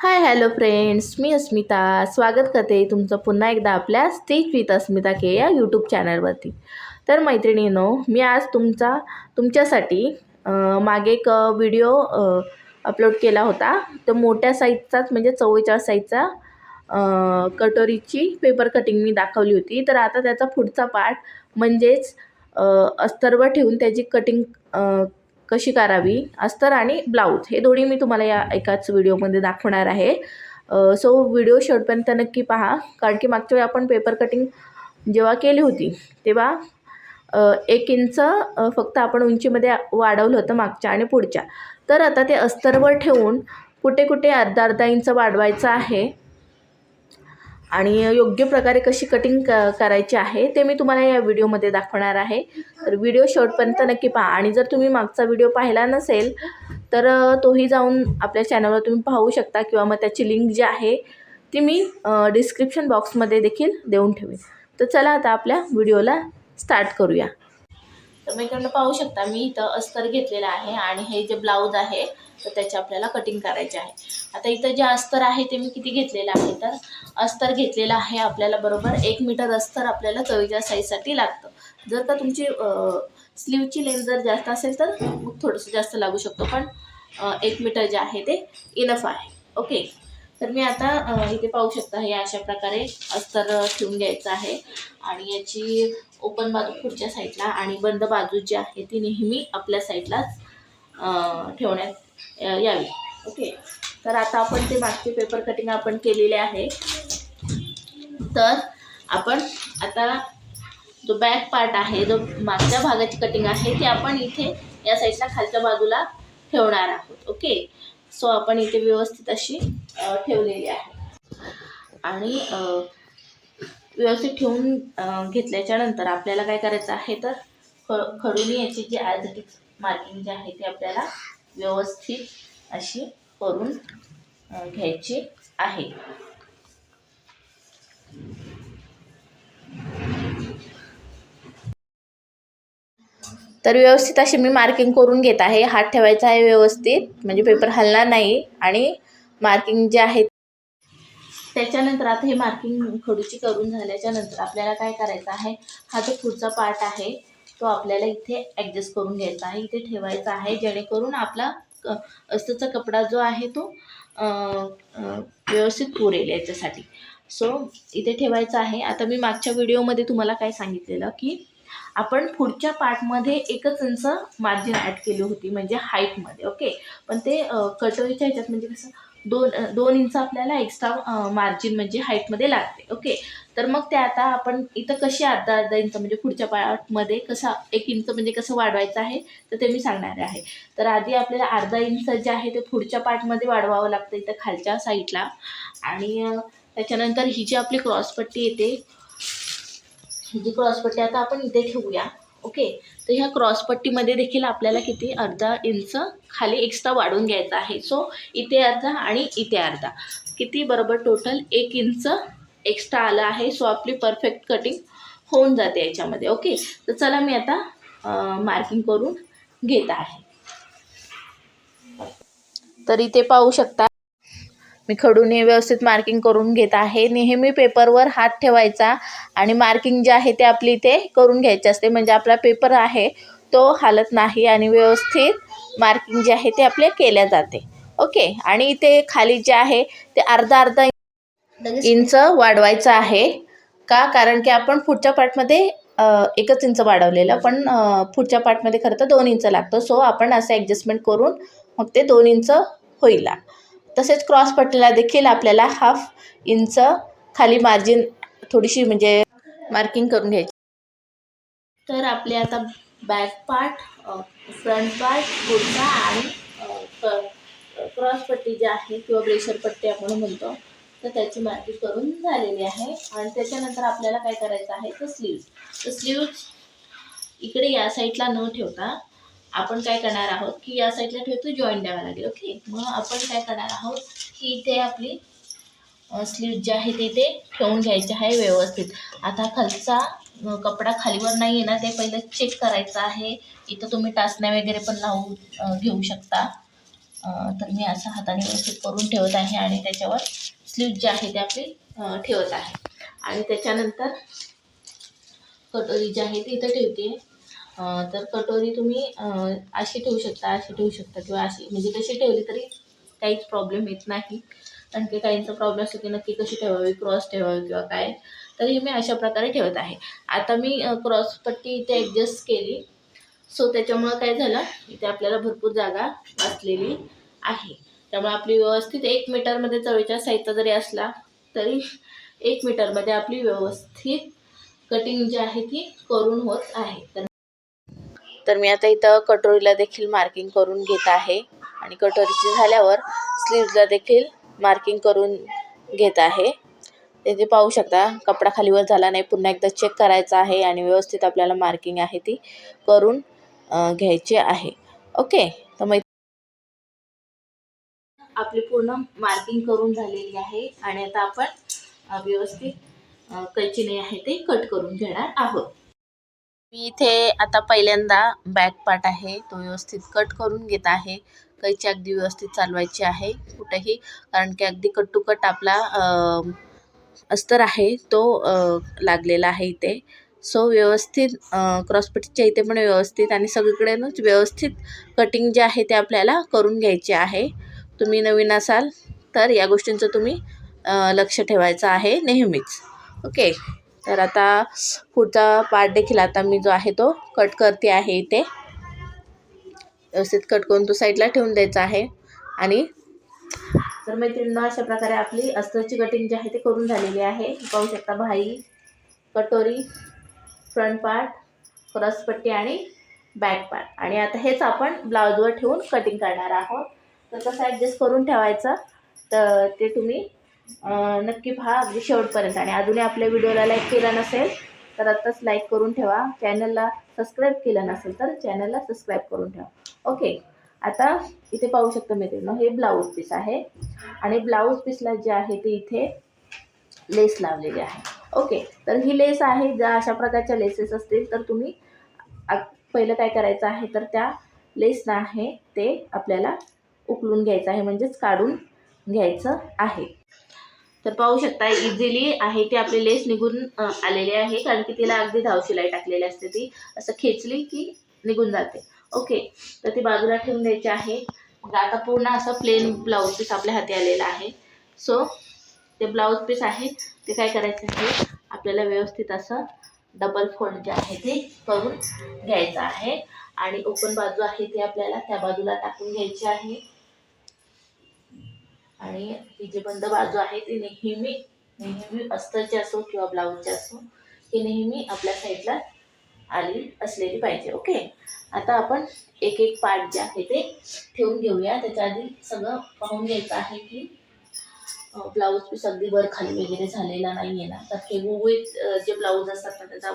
Hi hello friends मी अस्मिता. स्वागत करते तुमचं पुन्हा एकदा आपल्या स्टेज विथ अस्मिता के या यूट्यूब चॅनलवरती तर मैत्रिणीनो मी आज तुमचा तुमच्यासाठी मागे एक व्हिडिओ अपलोड केला होता. तो मोठ्या साईजचाच म्हणजे चव्वेचाळीस साईजचा कटोरीची पेपर कटिंग मी दाखवली होती. तर आता त्याचा पुढचा पार्ट म्हणजेच अस्तर्व ठेवून त्याची कटिंग कशी करावी? अस्तर आणि ब्लाऊज हे दोन्ही मी तुम्हाला या एकाच व्हिडिओमध्ये दाखवणार आहे. सो व्हिडिओ शेवटपर्यंत नक्की पहा कारण की मागच्या वेळी आपण पेपर कटिंग जेव्हा केली होती तेव्हा एक इंच फक्त आपण उंचीमध्ये वाढवलं होतं मागच्या आणि पुढच्या. तर आता ते अस्तरवर ठेवून कुठे कुठे अर्धा अर्धा इंच वाढवायचं आहे आणि योग्य प्रकारे कशी कटिंग क करायची आहे ते मी तुम्हाला या व्हिडिओमध्ये दाखवणार आहे. तर व्हिडिओ शेवटपर्यंत नक्की पहा. आणि जर तुम्ही मागचा व्हिडिओ पाहिला नसेल तर तोही जाऊन आपल्या चॅनलवर तुम्ही पाहू शकता किंवा मग त्याची लिंक जी आहे ती मी डिस्क्रिप्शन बॉक्समध्ये देखील देऊन ठेवेन. तर चला आता आपल्या व्हिडिओला स्टार्ट करूया. तर इकडनं पाहू शकता. मी इथं अस्तर घेतलेलं आहे आणि हे जे ब्लाऊज आहे तर त्याचे आपल्याला कटिंग करायचे आहे. आता इथं जे अस्तर आहे ते मी किती घेतलेलं आहे तर अस्तर घेतलेलं आहे आपल्याला बरोबर एक मीटर अस्तर आपल्याला चवीच्या साईजसाठी लागतं. जर का तुमची स्लीवची लेंथ जर जास्त असेल तर मग थोडंसं जास्त लागू शकतो पण एक मीटर जे आहे ते इनफ आहे. ओके तर मी आता इथे पाहू शकता हे अशा प्रकारे अस्तर ठेवून घ्यायचं आहे. आणि याची ओपन बाजू पुढच्या साईडला आणि बंद बाजू जी आहे ती नेहमी आपल्या साईडलाच ठेवण्यात यावी. ओके. तर आता आपण ते मागचे पेपर कटिंग आपण केलेले आहे. तर आपण आता जो बॅक पार्ट आहे जो मागच्या भागाची कटिंग आहे ती आपण इथे या साईडला खालच्या बाजूला ठेवणार आहोत. ओके. सो आपण इथे व्यवस्थित अशी ठेवलेली आहे. आणि व्यवस्थित ठेवून घेतल्याच्या नंतर आपल्याला काय करायचं आहे तर ख खडूनी याची जी ॲझेटिक मार्किंग जी आहे ती आपल्याला व्यवस्थित अशी करून घ्यायची आहे. तर व्यवस्थित अशी मी मार्किंग करून घेत आहे. हात ठेवायचा आहे व्यवस्थित. म्हणजे पेपर हलणार नाही आणि मार्किंग जे आहे त्याच्यानंतर आता हे मार्किंग खडूची करून झाल्याच्यानंतर आपल्याला काय करायचं आहे? हा जो पुढचा पार्ट आहे तो आपल्याला इथे ॲडजस्ट करून घ्यायचा आहे. इथे ठेवायचा आहे जेणेकरून आपला क कपडा जो आहे तो व्यवस्थित पुरेल याच्यासाठी. सो इथे ठेवायचा आहे. आता मी मागच्या व्हिडिओमध्ये तुम्हाला काय सांगितलेलं की आपण पुढच्या पार्टमध्ये एकच इंच मार्जिन ॲड केली होती म्हणजे हाईटमध्ये ओके पण ते कटोरीच्या ह्याच्यात म्हणजे कसं दोन दोन इंच आपल्याला एक्स्ट्रा मार्जिन म्हणजे हाईटमध्ये लागते ओके तर मग ते आता आपण इथं कशी अर्धा अर्धा इंच म्हणजे पुढच्या पार्टमध्ये कसा एक इंच म्हणजे कसं वाढवायचं आहे तर ते मी सांगणार आहे. तर आधी आपल्याला अर्धा इंच जे आहे ते पुढच्या पार्टमध्ये वाढवावं लागतं इथं खालच्या साईडला आणि त्याच्यानंतर ही जी आपली क्रॉसपट्टी येते म्हणजे ही जी क्रॉसपट्टी आता आपण इथे ठेवूया ओके? तर ह्या क्रॉसपट्टीमध्ये देखील आपल्याला किती? अर्धा इंच खाली एक्स्ट्रा वाढवून घ्यायचा आहे. सो इथे अर्धा आणि इथे अर्धा. किती? बरोबर टोटल एक इंच एक्स्ट्रा आलं आहे. सो आपली परफेक्ट कटिंग होऊन जाते याच्यामध्ये ओके? तर चला मी आता मार्किंग करून घेत आहे. तर इथे पाहू शकता मी खडूने व्यवस्थित मार्किंग करून घेत आहे. नेहमी पेपरवर हात ठेवायचा आणि मार्किंग जे आहे ते आपली इथे करून घ्यायचे असते. म्हणजे आपला पेपर आहे तो हालत नाही आणि व्यवस्थित मार्किंग जे आहे ते आपले केल्या जाते. ओके आणि इथे खाली जे आहे ते अर्धा अर्धा इंच वाढवायचं आहे. का? कारण की आपण पुढच्या पार्टमध्ये एकच इंच वाढवलेलं. पण पुढच्या पार्टमध्ये खरं तर दोन इंच लागतं. सो आपण असं ॲडजस्टमेंट करून मग ते दोन इंच होईल. तसेच क्रॉस पट्टीला देखील आपल्याला हाफ इंच खाली मार्जिन थोडीशी म्हणजे मार्किंग करून घ्यायची. तर आपले आता back part front part kurta आणि क्रॉस पट्टी जी आहे किंवा ब्रेशर पट्टी आपण म्हणतो तर त्याची मार्किंग करून झालेली आहे. आणि त्याच्यानंतर आपल्याला काय करायचं आहे? तर स्लीव्ज तर स्लीव्ज इकडे या साईडला न ठेवता आपण काय करणार आहोत की या साईडला ठेवतो जॉईंट द्यावा लागेल ओके मग आपण काय करणार आहोत की इथे आपली स्लीव जी आहे ते इथे ठेवून घ्यायचे आहे व्यवस्थित. आता खालचा कपडा खालीवर नाही आहे ना ते पहिलं चेक करायचं आहे. इथं तुम्ही टाचण्या वगैरे पण लावून घेऊ शकता. तर मी असं हाताने व्यवस्थित करून ठेवत आहे आणि त्याच्यावर स्लीव जी आहे ते आपली ठेवत आहे. आणि त्याच्यानंतर कटोरी जी आहे ती इथं ठेवते. तर कटोरी तुम्ही अशी ठेवू शकता अशी ठेवू शकता किंवा अशी म्हणजे कशी ठेवली तरी काहीच प्रॉब्लेम येत नाही. आणखी काहींचा प्रॉब्लेम असतो की नक्की कशी ठेवावी क्रॉस ठेवावी किंवा काय तरी मी अशा प्रकारे ठेवत आहे. आता मी क्रॉस पट्टी इथे ॲडजस्ट केली. सो त्याच्यामुळं काय झालं इथे आपल्याला भरपूर जागा वाचलेली आहे. त्यामुळे आपली व्यवस्थित एक मीटरमध्ये चवेच्या साहित्य जरी असला तरी एक मीटरमध्ये आपली व्यवस्थित कटिंग जी आहे ती करून होत आहे. तर तर मी आता इथं कटोरीला देखील मार्किंग करून घेत आहे. आणि कटोरीची झाल्यावर स्लीव्जला देखील मार्किंग करून घेत आहे. ते पाहू शकता कपडा खालीवर झाला नाही. पुन्हा एकदा चेक करायचा आहे आणि व्यवस्थित आपल्याला मार्किंग आहे ती करून घ्यायची आहे. ओके तर मग आपली पूर्ण मार्किंग करून झालेली आहे आणि आता आपण व्यवस्थित कैचीने आहे ते कट करून घेणार आहोत. मी इथे आता पहिल्यांदा बॅक पार्ट आहे. तो व्यवस्थित कट करून घेत आहे. कैची अगदी व्यवस्थित चालवायची आहे. कुठेही कारण की अगदी कट टू कट आपला अस्तर आहे. तो लागलेला आहे इथे. सो व्यवस्थित क्रॉसपट्टीच्या इथे पण व्यवस्थित आणि सगळीकडेनच व्यवस्थित कटिंग जे आहे ते आपल्याला करून घ्यायचे आहे. तुम्ही नवीन असाल तर या गोष्टींचं तुम्ही लक्ष ठेवायचं आहे नेहमीच. ओके तर आता पुढचा पार्ट देखील आता मी जो आहे तो कट करते आहे इथे. व्यवस्थित कट करून तो साईडला ठेवून द्यायचा आहे. आणि तर मैत्रिणींना अशा प्रकारे आपली अस्तरची कटिंग जी आहे ती करून झालेली आहे. पाहू शकता भाई कटोरी फ्रंट पार्ट क्रॉसपट्टी आणि बॅक पार्ट आणि आता हेच आपण ब्लाऊजवर ठेवून कटिंग करणार आहोत. तर कसं ॲडजस्ट करून ठेवायचं. तर ते तुम्ही नक्की पहा अगदी शेवटपर्यंत. आणि अजूनही आपल्या व्हिडिओला लाईक केला नसेल तर आत्ताच लाईक करून ठेवा. चॅनलला सबस्क्राईब केलं नसेल तर चॅनलला सबस्क्राईब करून ठेवा. ओके आता इथे पाहू शकतो मित्रांनो हे ब्लाऊज पीस आहे. आणि ब्लाऊज पीसला जे आहे ते इथे लेस लावलेली आहे. ओके तर ही लेस आहे ज्या अशा प्रकारच्या लेसेस असतील तर तुम्ही पहिलं काय करायचं आहे तर त्या लेसना आहे ते आपल्याला उकलून घ्यायचं आहे. म्हणजेच काढून घ्यायचं आहे. तर पाहू शकता इझिली आहे ती आपली लेस निघून आलेली आहे. कारण की तिला अगदी धाव शिलाई टाकलेली असते ती. असं खेचली की निघून जाते. ओके तर ती बाजूला ठेवून द्यायची आहे. म्हणजे आता पूर्ण असं प्लेन ब्लाऊज पीस आपल्या हाती आलेला आहे. सो ते ब्लाऊज पीस आहे. ते काय करायचं आहे? आपल्याला व्यवस्थित असं डबल फोल्ड जे आहे ते करून घ्यायचं आहे. आणि ओपन बाजू आहे ती आपल्याला त्या बाजूला टाकून घ्यायची आहे. आणि ही जी बंद बाजू आहे ती नेहमी नेहमी अस्तरची असो किंवा ब्लाऊजची असो ही नेहमी आपल्या साईडला आली असलेली पाहिजे ओके? आता आपण एक एक पार्ट जे आहे ते ठेवून घेऊया. त्याच्या आधी सगळं पाहून घ्यायचं आहे की ब्लाऊज पीस अगदी वर खाली वगैरे झालेला नाही आहे ना. तर हे गुगुळीत जे ब्लाऊज असतात ना त्याचा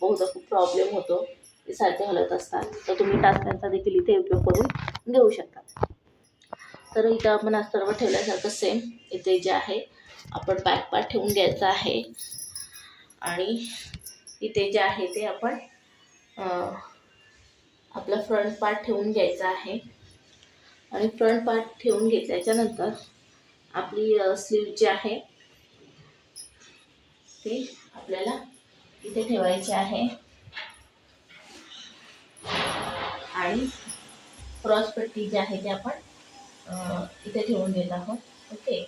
बहुधा खूप प्रॉब्लेम होतो. ते सारखे हलत असतात. तर तुम्ही टाचण्यांचा देखील इथे उपयोग करून घेऊ शकता. तर इथं आपण आज सर्व ठेवल्यासारखं सेम इथे जे आहे आपण बॅक पार्ट ठेवून घ्यायचा आहे. आणि इथे जे आहे ते आपण आपला फ्रंट पार्ट ठेवून घ्यायचा आहे. आणि फ्रंट पार्ट ठेवून घेतल्याच्यानंतर आपली स्लीव जी आहे ती आपल्याला इथे ठेवायची आहे. आणि क्रॉसपट्टी जी आहे ती आपण इथे ठेवून देत आहोत. ओके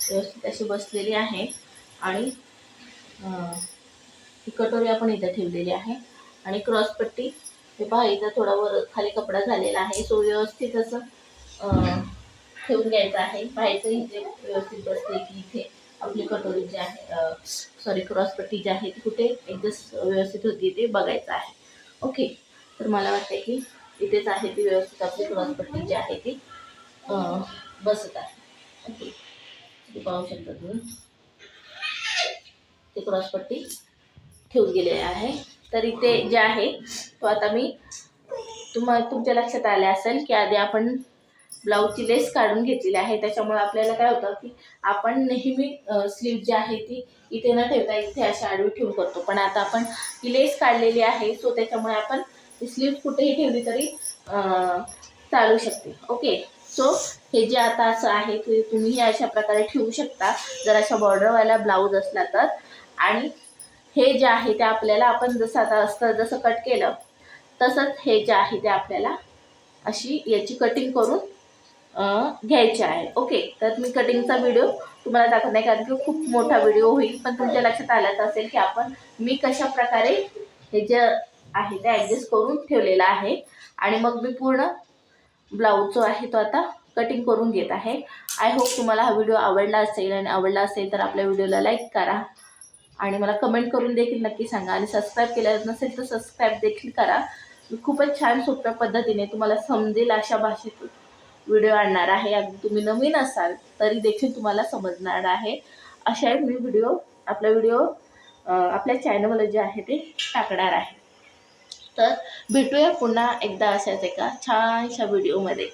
व्यवस्थित अशी बसलेली आहे. आणि ही कटोरी आपण इथे ठेवलेली आहे. आणि क्रॉसपट्टी हे पहा इथं थोडा वर खाली कपडा झालेला आहे. सो व्यवस्थित असं ठेवून घ्यायचं आहे. पाहायचं इथे व्यवस्थित बसते की इथे आपली कटोरी जी आहे सॉरी क्रॉसपट्टी जी आहे ती कुठे एकदम व्यवस्थित होती ते बघायचं आहे. ओके तर मला वाटतं की इथेच आहे ती व्यवस्थित आपली क्रॉसपट्टी जी आहे ती. बसत आहे. ओके. ते पाहू शकता तुम्ही ते क्रॉसपट्टी ठेवून गेले आहे. तर इथे जे आहे तो आता मी तुम्हा तुमच्या लक्षात आले असेल की आधी आपण ब्लाऊजची लेस काढून घेतलेली आहे. त्याच्यामुळे आपल्याला काय होतं की आपण नेहमी स्लीव जी आहे ती इथे न ठेवता इथे अशी आडवी ठेवून करतो. पण आता आपण ही लेस काढलेली आहे सो त्याच्यामुळे आपण ती स्लीव कुठेही ठेवली तरी चालू शकते. ओके? सो हे जे आता असं आहे की तुम्ही हे अशा प्रकारे ठेवू शकता जर अशा बॉर्डरवाला ब्लाऊज असला तर. आणि हे जे आहे ते आपल्याला आपण जसं आता असतं जसं कट केलं तसंच हे जे आहे ते आपल्याला अशी याची कटिंग करून घ्यायची आहे. ओके? तर मी कटिंगचा व्हिडिओ तुम्हाला दाखवत नाही कारण की खूप मोठा व्हिडिओ होईल. पण तुमच्या लक्षात आलंच असेल की आपण मी कशा प्रकारे हे जे आहे ते ॲडजस्ट करून ठेवलेलं आहे. आणि मग मी पूर्ण ब्लाऊज जो आहे तो आता कटिंग करून घेत आहे. आय होप तुम्हाला हा व्हिडिओ आवडला असेल आणि आवडला असेल तर आपल्या व्हिडिओला लाईक करा. आणि मला कमेंट करून देखील नक्की सांगा. आणि सबस्क्राईब केलं नसेल तर सबस्क्राईब देखील करा. खूपच छान सोप्या पद्धतीने तुम्हाला समजेल अशा भाषेत व्हिडिओ आणणार आहे. अगदी तुम्ही नवीन असाल तरी देखील तुम्हाला समजणार आहे. अशा मी व्हिडिओ आपला व्हिडिओ आपल्या चॅनलवर जे आहे ते टाकणार आहे. तर भेटूया पुन्हा एकदा अशाच एका छानशा व्हिडिओमध्ये